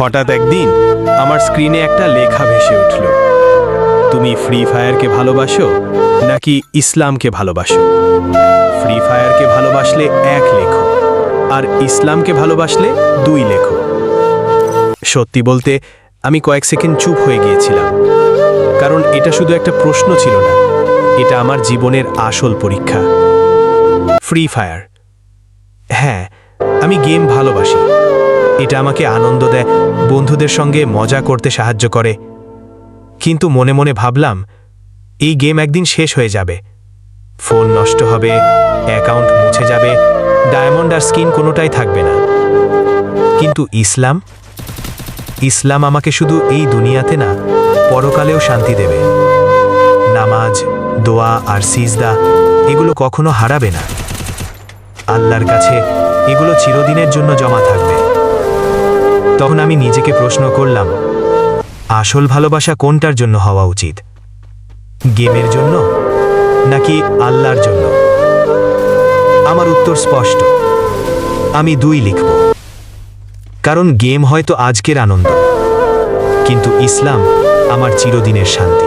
হঠাৎ একদিন আমার স্ক্রিনে একটা লেখা ভেসে উঠল। তুমি ফ্রি ফায়ারকে ভালোবাসো নাকি ইসলামকে ভালোবাসো? ফ্রি ফায়ারকে ভালোবাসলে এক লেখো আর ইসলামকে ভালোবাসলে দুই লেখো সত্যি বলতে, আমি কয়েক সেকেন্ড চুপ হয়ে গিয়েছিলাম। কারণ এটা শুধু একটা প্রশ্ন ছিল না, এটা আমার জীবনের আসল পরীক্ষা। ফ্রি ফায়ার হ্যাঁ আমি গেম ভালোবাসি। এটা আমাকে আনন্দ দেয়, বন্ধুদের সঙ্গে মজা করতে সাহায্য করে। কিন্তু মনে মনে ভাবলাম, এই গেম একদিন শেষ হয়ে যাবে। ফোন নষ্ট হবে, অ্যাকাউন্ট মুছে যাবে, ডায়মন্ড আর স্কিন কোনোটাই থাকবে না। কিন্তু ইসলাম? ইসলাম আমাকে শুধু এই দুনিয়াতে না, পরকালেও শান্তি দেবে। নামাজ, দোয়া আর সিজদা, এগুলো কখনো হারাবে না। আল্লাহর কাছে এগুলো চিরদিনের জন্য জমা থাকবে। তখন আমি নিজেকে প্রশ্ন করলাম, আসল ভালোবাসা কোনটার জন্য হওয়া উচিত? গেমের জন্য নাকি আল্লাহর জন্য? আমার উত্তর স্পষ্ট। আমি দুই লিখব। কারণ গেম হয়তো আজকের আনন্দ, কিন্তু ইসলাম আমার চিরদিনের শান্তি।